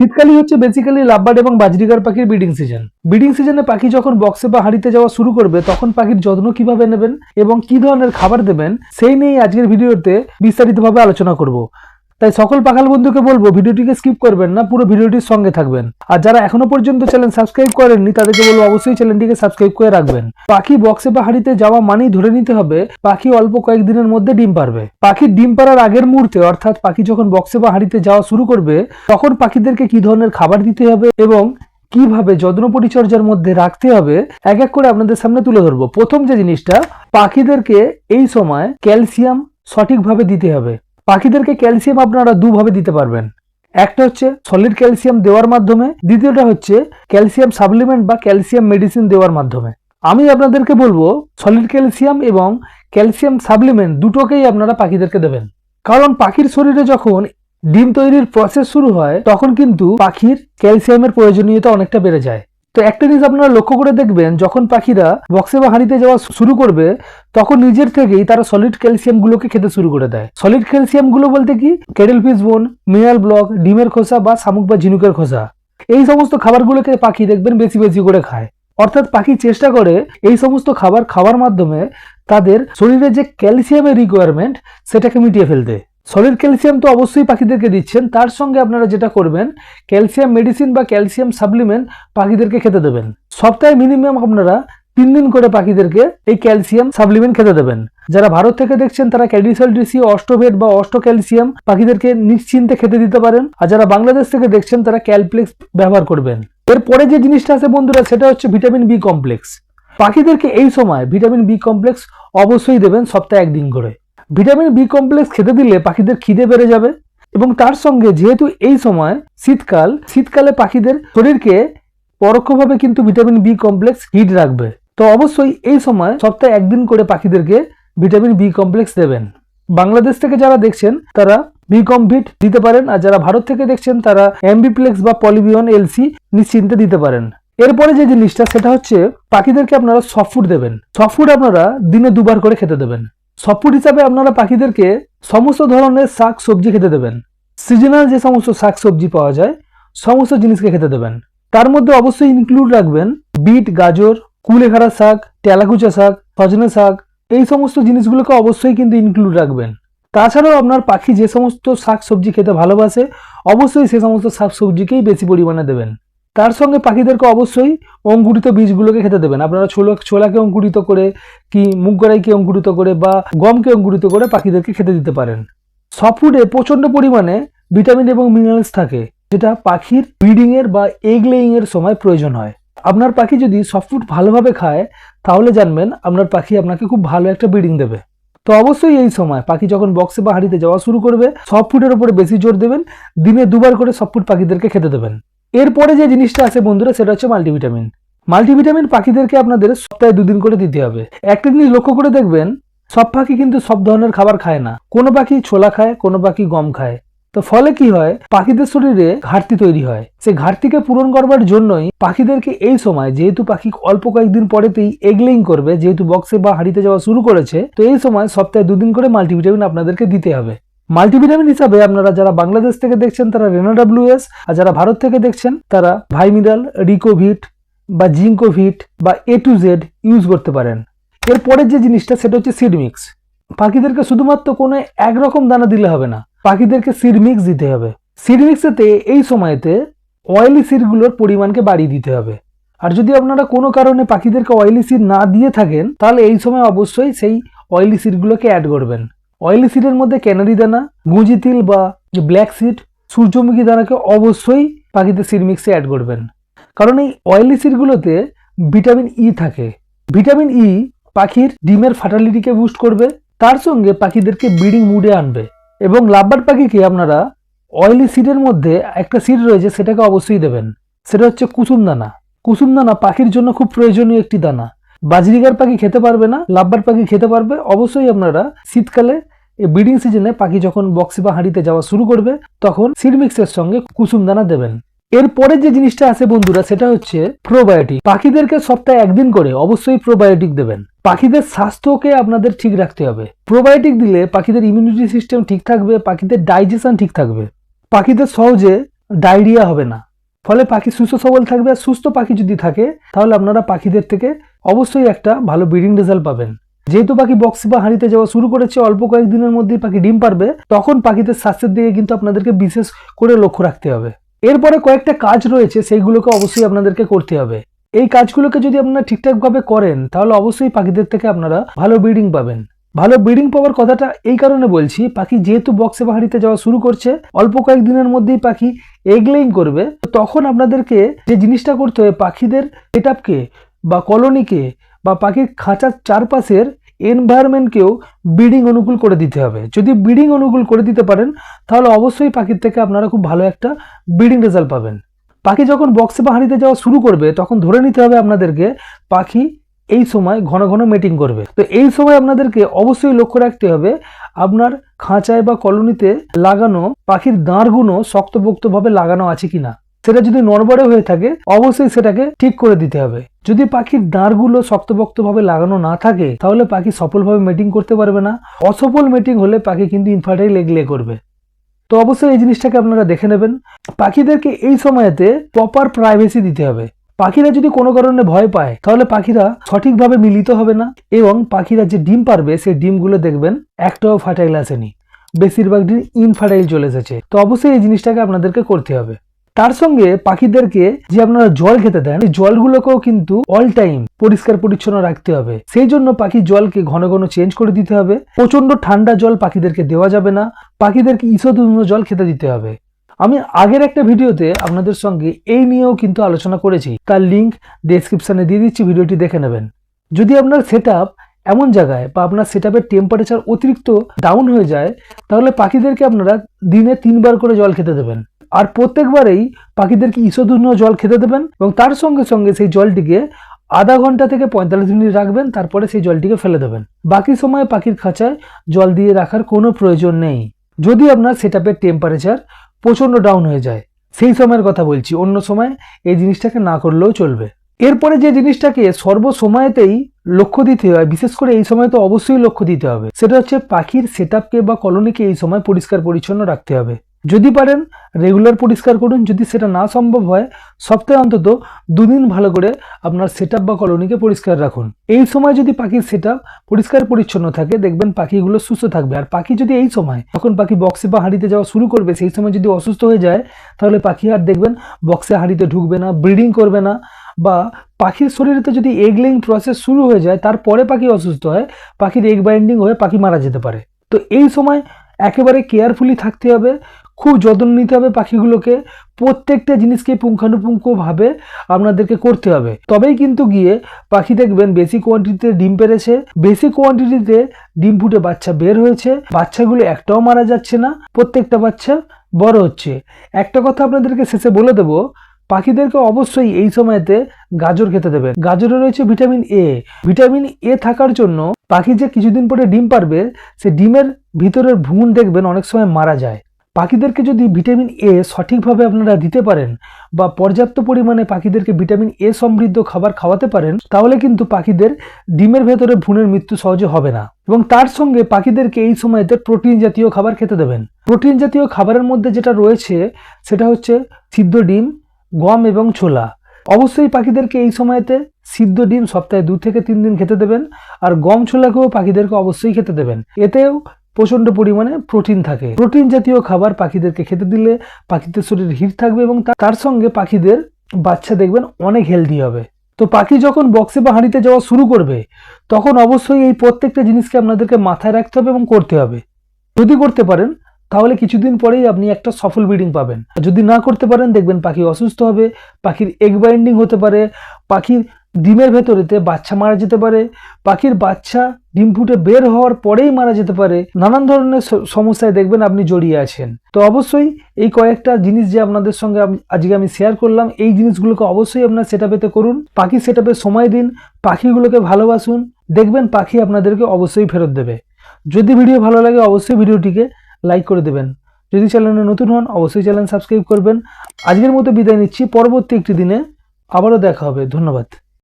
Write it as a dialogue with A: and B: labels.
A: শীতকালই হচ্ছে basically lovebird এবং budgerigar পাখির ব্রিডিং সিজন ব্রিডিং সিজনে পাখি যখন বক্সে বা হাঁড়িতে যাওয়া শুরু করবে, তখন পাখির যত্ন কীভাবে নেবেন এবং কি ধরনের খাবার দেবেন, সেই নিয়ে আজকের ভিডিওতে বিস্তারিতভাবে আলোচনা করব। তাই সকল পাখাল বন্ধুকে বলব, ভিডিওটিকে স্কিপ করবেন না, পুরো ভিডিওটির সঙ্গে থাকবেন। আর যারা এখনও পর্যন্ত চ্যানেল সাবস্ক্রাইব করেননি, তাদেরকে বলব অবশ্যই চ্যানেলটিকে সাবস্ক্রাইব করে রাখবেন। পাখি বক্সে বা হাঁড়িতে যাওয়া মানেই ধরে নিতে হবে, পাখি অল্প কয়েকদিনের মধ্যে ডিম পারবে। পাখির ডিম পাড়ার আগের মুহূর্তে, অর্থাৎ পাখি যখন বক্সে বা হাঁড়িতে যাওয়া শুরু করবে, তখন পাখিদেরকে কি ধরনের খাবার দিতে হবে এবং কীভাবে যত্ন পরিচর্যার মধ্যে রাখতে হবে, এক এক করে আপনাদের সামনে তুলে ধরবো। প্রথম যে জিনিসটা, পাখিদেরকে এই সময় ক্যালসিয়াম সঠিকভাবে দিতে হবে। পাখিদেরকে ক্যালসিয়াম আপনারা দুভাবে দিতে পারবেন। একটা হচ্ছে সলিড ক্যালসিয়াম দেওয়ার মাধ্যমে, দ্বিতীয়টা হচ্ছে ক্যালসিয়াম সাপ্লিমেন্ট বা ক্যালসিয়াম মেডিসিন দেওয়ার মাধ্যমে। আমি আপনাদেরকে বলব সলিড ক্যালসিয়াম এবং ক্যালসিয়াম সাপ্লিমেন্ট দুটোকেই আপনারা পাখিদেরকে দেবেন। কারণ পাখির শরীরে যখন ডিম তৈরির প্রসেস শুরু হয়, তখন কিন্তু পাখির ক্যালসিয়ামের প্রয়োজনীয়তা অনেকটা বেড়ে যায়। তো একটা জিনিস আপনারা লক্ষ্য করে দেখবেন, যখন পাখিরা বক্সে বা হাঁড়িতে যাওয়া শুরু করবে, তখন নিজের থেকেই তারা সলিড ক্যালসিয়াম গুলোকে খেতে শুরু করে দেয়। সলিড ক্যালসিয়ামগুলো বলতে কি? Cuttle fish bone mineral block ডিমের খোসা বা শামুক বা ঝিনুকের খোসা। এই সমস্ত খাবারগুলোকে পাখি দেখবেন বেশি বেশি করে খায়। অর্থাৎ পাখি চেষ্টা করে এই সমস্ত খাবার খাওয়ার মাধ্যমে তাদের শরীরে যে ক্যালসিয়ামের রিকোয়ারমেন্ট সেটাকে মিটিয়ে ফেলতে। সলিড ক্যালসিয়াম তো অবশ্যই পাখিদেরকে দিচ্ছেন, তার সঙ্গে আপনারা যেটা করবেন, ক্যালসিয়াম মেডিসিন বা ক্যালসিয়াম সাপ্লিমেন্ট পাখিদেরকে খেতে দেবেন। সপ্তাহে মিনিমাম আপনারা তিন দিন করে পাখিদেরকে এই ক্যালসিয়াম সাপ্লিমেন্ট খেতে দেবেন। যারা ভারত থেকে দেখছেন, তারা ক্যাডিসল ডিসি অস্টোভেট বা অস্টো ক্যালসিয়াম পাখিদেরকে নিশ্চিন্তে খেতে দিতে পারেন। আর যারা বাংলাদেশ থেকে দেখছেন, তারা ক্যালপ্লেক্স ব্যবহার করবেন। এরপরে যে জিনিসটা আছে বন্ধুরা, সেটা হচ্ছে ভিটামিন বি কমপ্লেক্স। পাখিদেরকে এই সময় ভিটামিন বি কমপ্লেক্স অবশ্যই দেবেন সপ্তাহে একদিন করে। ভিটামিন বি কমপ্লেক্স খেতে দিলে পাখিদের খিদে বেড়ে যাবে এবং তার সঙ্গে যেহেতু এই সময় শীতকাল, শীতকালে পাখিদের শরীরকে পরোক্ষভাবে কিন্তু ভিটামিন বি কমপ্লেক্স হিট রাখবে। তো অবশ্যই এই সময় সপ্তাহে একদিন করে পাখিদেরকে ভিটামিন বি কমপ্লেক্স দেবেন। বাংলাদেশ থেকে যারা দেখছেন, তারা বি কমভিট দিতে পারেন আর যারা ভারত থেকে দেখছেন, তারা এমবিপ্লেক্স বা পলিবিয়ন এলসি নিশ্চিন্তে দিতে পারেন। এরপরে যে জিনিসটা, সেটা হচ্ছে পাখিদেরকে আপনারা সফট দেবেন। সফট আপনারা দিনে দুবার করে খেতে দেবেন। সফট হিসাবে আপনারা পাখিদেরকে সমস্ত ধরনের শাক সবজি খেতে দেবেন। সিজনাল যে সমস্ত শাক সবজি পাওয়া যায়, সমস্ত জিনিসকে খেতে দেবেন। তার মধ্যে অবশ্যই ইনক্লুড রাখবেন বিট, গাজর, কুলেখাড়া শাক, তেলাকুচা শাক, সজনে শাক, এই সমস্ত জিনিসগুলোকে অবশ্যই কিন্তু ইনক্লুড রাখবেন। তাছাড়াও আপনার পাখি যে সমস্ত শাক সবজি খেতে ভালোবাসে, অবশ্যই সে সমস্ত শাক সবজিকেই বেশি পরিমাণে দেবেন। তার সঙ্গে পাখিদেরকে অবশ্যই অঙ্কুরিত বীজগুলোকে খেতে দেবেন। আপনারা ছোলা ছোলাকে অঙ্কুরিত করে কি মুগ গড়াইকে অঙ্কুরিত করে বা গমকে অঙ্কুরিত করে পাখিদেরকে খেতে দিতে পারেন। সব ফুডে প্রচণ্ড পরিমাণে ভিটামিন এবং মিনারেলস থাকে, যেটা পাখির ব্রিডিংয়ের বা এগ লেইং এর সময় প্রয়োজন হয়। আপনার পাখি যদি সফটফুড ভালোভাবে খায়, তাহলে জানবেন আপনার পাখি আপনাকে খুব ভালো একটা ব্রিডিং দেবে। তো অবশ্যই এই সময় পাখি যখন বক্সে বা হাঁড়িতে যাওয়া শুরু করবে সফট ফুডের উপরে বেশি জোর দেবেন, দিনে দুবার করে সফট ফুড পাখিদেরকে খেতে দেবেন। এরপরে যে জিনিসটা আছে বন্ধুরা, সেটা হচ্ছে মাল্টিভিটামিন মাল্টিভিটামিন পাখিদেরকে আপনাদের সপ্তাহে দুদিন করে দিতে হবে। একটা জিনিস লক্ষ্য করে দেখবেন, সব পাখি কিন্তু সব ধরনের খাবার খায় না। কোনো পাখি ছোলা খায়, কোনো পাখি গম খায়। তো ফলে কি হয়, পাখিদের শরীরে ঘাটতি তৈরি হয়। সেই ঘাটতিকে পূরণ করবার জন্যই পাখিদেরকে এই সময়, যেহেতু পাখি অল্প কয়েকদিন পরেতেই এগলেইং করবে, যেহেতু বক্সে বা হাঁড়িতে যাওয়া শুরু করেছে, তো এই সময় সপ্তাহে দুদিন করে মাল্টিভিটামিন আপনাদেরকে দিতে হবে। মাল্টিভিটামিন হিসাবে আপনারা যারা বাংলাদেশ থেকে দেখছেন, তারা রেনো ডাব্লিউএস, আর যারা ভারত থেকে দেখছেন, তারা ভাইমিনাল, রিকোভিট বা জিঙ্কোভিট বা এ টু জেড ইউজ করতে পারেন। এরপরের যে জিনিসটা, সেটা হচ্ছে সিড মিক্স পাখিদেরকে শুধুমাত্র কোনো একরকম দানা দিলে হবে না, পাখিদেরকে সিড মিক্স দিতে হবে। সিড মিক্সেতে এই সময়তে অয়েলি সিডগুলোর পরিমাণকে বাড়িয়ে দিতে হবে। আর যদি আপনারা কোনো কারণে পাখিদেরকে অয়েলি সিড না দিয়ে থাকেন, তাহলে এই সময় অবশ্যই সেই অয়েলি সিডগুলোকে অ্যাড করবেন। অয়েলি সিডের মধ্যে ক্যানারি দানা, গুঁজি তিল বা ব্ল্যাক সিড সূর্যমুখী দানাকে অবশ্যই পাখিদের সিড মিক্সে অ্যাড করবেন। কারণ এই অয়েলি সিডগুলোতে ভিটামিন ই থাকে। ভিটামিন ই পাখির ডিমের ফার্টালিটিকে বুস্ট করবে, তার সঙ্গে পাখিদেরকে ব্রিডিং মুডে আনবে। এবং লাভবার পাখিকে আপনারা অয়েলি সিডের মধ্যে একটা সিড রয়েছে, সেটাকে অবশ্যই দেবেন। সেটা হচ্ছে কুসুম দানা। কুসুম দানা পাখির জন্য খুব প্রয়োজনীয় একটি দানা। বাজরিগার পাখি খেতে পারবে না লাভবার পাখি খেতে পারবে। অবশ্যই আপনারা শীতকালে এই ব্রিডিং সিজনে পাখি যখন বক্সি বা হাঁড়িতে যাওয়া শুরু করবে, তখন সিড মিক্সের সঙ্গে কুসুম দানা দেবেন। এরপরে যে জিনিসটা আছে বন্ধুরা, সেটা হচ্ছে প্রোবায়োটিক পাখিদেরকে সপ্তাহে একদিন করে অবশ্যই প্রোবায়োটিক দেবেন। পাখিদের স্বাস্থ্যকে আপনাদের ঠিক রাখতে হবে। প্রোবায়োটিক দিলে পাখিদের ইমিউনিটি সিস্টেম ঠিক থাকবে, পাখিদের ডাইজেশন ঠিক থাকবে। পাখিদের সহজে ডায়রিয়া হবে না। ফলে পাখি সুস্থ সবল থাকবে। আর সুস্থ পাখি যদি থাকে, তাহলে আপনারা পাখিদের থেকে অবশ্যই একটা ভালো ব্রিডিং রেজাল্ট পাবেন। যেহেতু পাখি বক্স বা হাঁড়িতে যাওয়া শুরু করেছে, অল্প কয়েকদিনের মধ্যেই পাখি ডিম পারবে, তখন পাখিদের স্বাস্থ্যের দিকে কিন্তু আপনাদেরকে বিশেষ করে লক্ষ্য রাখতে হবে। এরপরে কয়েকটা কাজ রয়েছে, সেইগুলোকে অবশ্যই আপনাদেরকে করতে হবে। এই কাজগুলোকে যদি আপনারা ঠিকঠাকভাবে করেন, তাহলে অবশ্যই পাখিদের থেকে আপনারা ভালো ব্রিডিং পাবেন। ভালো ব্রিডিং পাওয়ার কথাটা এই কারণে বলছি, পাখি যেহেতু বক্সে বা হাঁড়িতে যাওয়া শুরু করছে, অল্প কয়েকদিনের মধ্যেই পাখি এগলেইং করবে তখন আপনাদেরকে যে জিনিসটা করতে হবে, পাখিদের সেট বা কলোনিকে বা পাখির খাঁচার চারপাশের এনভায়রনমেন্টকেও ব্রিডিং অনুকূল করে দিতে হবে। যদি ব্রিডিং অনুকূল করে দিতে পারেন, তাহলে অবশ্যই পাখির থেকে আপনারা খুব ভালো একটা ব্রিডিং রেজাল্ট পাবেন। পাখি যখন বক্সে বা হাঁড়িতে যাওয়া শুরু করবে, তখন ধরে নিতে হবে আপনাদেরকে পাখি এই সময় ঘন ঘন মিটিং করবে। তো এই সময় আপনাদেরকে অবশ্যই লক্ষ্য রাখতে হবে, আপনার খাঁচায় বা কলোনিতে লাগানো পাখির দাঁড়গুলো শক্তপোক্তভাবে লাগানো আছে কিনা। সেটা যদি নড়বড়ে হয়ে থাকে, অবশ্যই সেটাকে ঠিক করে দিতে হবে। যদি পাখির দাঁড়গুলো শক্তপোক্তভাবে লাগানো না থাকে, তাহলে পাখি সফলভাবে মিটিং করতে পারবে না। অসফল মিটিং হলে পাখি কিন্তু ইনফার্টাইল এগলে করবে। তো অবশ্যই এই জিনিসটাকে আপনারা দেখে নেবেন। পাখিদেরকে এই সময়তে প্রপার প্রাইভেসি দিতে হবে। পাখিরা যদি কোনো কারণে ভয় পায়, তাহলে পাখিরা সঠিকভাবে মিলিত হবে না এবং পাখিরা যে ডিম পারবে, সেই ডিমগুলো দেখবেন একটাও ফার্টাইল আসেনি। বেশিরভাগ ডিম ইনফার্টাইল চলে এসেছে। তো অবশ্যই এই জিনিসটাকে আপনাদেরকে করতে হবে। তার সঙ্গে পাখিদেরকে যে আপনারা জল খেতে দেন, এই জলগুলোকেও কিন্তু অল টাইম পরিষ্কার পরিচ্ছন্ন রাখতে হবে। সেই জন্য পাখির জলকে ঘন ঘন চেঞ্জ করে দিতে হবে। প্রচণ্ড ঠান্ডা জল পাখিদেরকে দেওয়া যাবে না। পাখিদেরকে ঈষদুষ্ণ জল খেতে দিতে হবে। আমি আগের একটা ভিডিওতে আপনাদের সঙ্গে এই নিয়েও কিন্তু আলোচনা করেছি। তার লিংক ডেসক্রিপশনে দিয়ে দিচ্ছি, ভিডিওটি দেখে নেবেন। যদি আপনার সেট এমন জায়গায় বা আপনার সেট আপের টেম্পারেচার অতিরিক্ত ডাউন হয়ে যায়, তাহলে পাখিদেরকে আপনারা দিনে তিনবার করে জল খেতে দেবেন। আর প্রত্যেকবারেই পাখিদেরকে ঈষদুষ্ণ জল খেতে দেবেন এবং তার সঙ্গে সঙ্গে সেই জলটিকে আধা ঘণ্টা থেকে পঁয়তাল্লিশ মিনিট রাখবেন, তারপরে সেই জলটিকে ফেলে দেবেন। বাকি সময় পাখির খাঁচায় জল দিয়ে রাখার কোনো প্রয়োজন নেই। যদি আপনার সেট টেম্পারেচার প্রচণ্ড ডাউন হয়ে যায়, সেই সময়ের কথা বলছি, অন্য সময় এই জিনিসটাকে না করলেও চলবে। এরপরে যে জিনিসটাকে সর্বসময়তেই লক্ষ্য দিতে হয়, বিশেষ করে এই সময় তো অবশ্যই লক্ষ্য দিতে হবে, সেটা হচ্ছে পাখির সেট বা কলোনিকে এই সময় পরিষ্কার পরিচ্ছন্ন রাখতে হবে। যদি পারেন রেগুলার পরিষ্কার করুন। যদি সেটা না সম্ভব হয়, সপ্তাহে অন্তত দুদিন ভালো করে আপনার সেট বা কলোনিকে পরিষ্কার রাখুন। এই সময় যদি পাখির সেট পরিষ্কার পরিচ্ছন্ন থাকে, দেখবেন পাখিগুলো সুস্থ থাকবে। আর পাখি যদি এই সময়, যখন পাখি বক্সে বা হাঁড়িতে যাওয়া শুরু করবে, সেই সময় যদি অসুস্থ হয়ে যায়, তাহলে পাখি আর দেখবেন বক্সে হাঁড়িতে ঢুকবে না ব্রিডিং করবে না। বা পাখির শরীরেতে যদি এগ লেইং প্রসেস শুরু হয়ে যায়, তারপরে পাখি অসুস্থ হয়, পাখির এগ বাইন্ডিং হয়ে পাখি মারা যেতে পারে। তো এই সময় একেবারে কেয়ারফুলি থাকতে হবে। খুব যত্ন নিতে হবে পাখিগুলোকে। প্রত্যেকটা জিনিসকে পুঙ্খানুপুঙ্খভাবে আপনাদেরকে করতে হবে। তবেই কিন্তু গিয়ে পাখি দেখবেন বেশি কোয়ান্টিটিতে ডিম পেরেছে বেশি কোয়ান্টিটিতে ডিম ফুটে বাচ্চা বের হয়েছে। বাচ্চাগুলো একটাও মারা যাচ্ছে না, প্রত্যেকটা বাচ্চা বড় হচ্ছে। একটা কথা আপনাদেরকে শেষে বলে দেবো, পাখিদেরকে অবশ্যই এই সময়তে গাজর খেতে দেবেন। গাজরে রয়েছে ভিটামিন এ ভিটামিন এ থাকার জন্য পাখি যে কিছুদিন পরে ডিম পারবে, সে ডিমের ভিতরের ভ্রূণ দেখবেন অনেক সময় মারা যায়। পাখিদেরকে যদি ভিটামিন এ সঠিকভাবে আপনারা দিতে পারেন বা পর্যাপ্ত পরিমাণে পাখিদেরকে ভিটামিন এ সমৃদ্ধ খাবার খাওয়াতে পারেন, তাহলে কিন্তু পাখিদের ডিমের ভেতরে ভ্রূণের মৃত্যু সহজে হবে না। এবং তার সঙ্গে পাখিদেরকে এই সময়তে প্রোটিন জাতীয় খাবার খেতে দেবেন। প্রোটিন জাতীয় খাবারের মধ্যে যেটা রয়েছে, সেটা হচ্ছে সিদ্ধ ডিম, গম এবং ছোলা। অবশ্যই পাখিদেরকে এই সময়তে সিদ্ধ ডিম সপ্তাহে দু থেকে তিন দিন খেতে দেবেন, আর গম ছোলাকেও পাখিদেরকে অবশ্যই খেতে দেবেন। এতেও প্রচণ্ড পরিমাণে প্রোটিন থাকে। প্রোটিন জাতীয় খাবার পাখিদেরকে খেতে দিলে পাখিদের শরীর হিট থাকবে এবং তার সঙ্গে পাখিদের বাচ্চা দেখবেন অনেক হেলদি হবে। তো পাখি যখন বক্সে বা হাঁড়িতে যাওয়া শুরু করবে, তখন অবশ্যই এই প্রত্যেকটা জিনিসকে আপনাদেরকে মাথায় রাখতে হবে এবং করতে হবে। যদি করতে পারেন, তাহলে কিছুদিন পরেই আপনি একটা সফল ব্রিডিং পাবেন। যদি না করতে পারেন, দেখবেন পাখি অসুস্থ হবে, পাখির এগ বাইন্ডিং হতে পারে, পাখির ডিমের ভেতরেতে বাচ্চা মারা যেতে পারে, পাখির বাচ্চা ডিম ফুটে বের হওয়ার পরেই মারা যেতে পারে, নানান ধরনের সমস্যায় দেখবেন আপনি জড়িয়ে আছেন। তো অবশ্যই এই কয়েকটা জিনিস যে আপনাদের সঙ্গে আজকে আমি শেয়ার করলাম, এই জিনিসগুলোকে অবশ্যই আপনার সেট করুন। পাখি সেট সময় দিন, পাখিগুলোকে ভালোবাসুন, দেখবেন পাখি আপনাদেরকে অবশ্যই ফেরত দেবে। যদি ভিডিও ভালো লাগে, অবশ্যই ভিডিওটিকে লাইক করে দেবেন। যদি চ্যানেলে নতুন হন, অবশ্যই চ্যানেল সাবস্ক্রাইব করবেন। আজকের মতো বিদায় নিচ্ছি, পরবর্তী একটি দিনে আবারও দেখা হবে। ধন্যবাদ।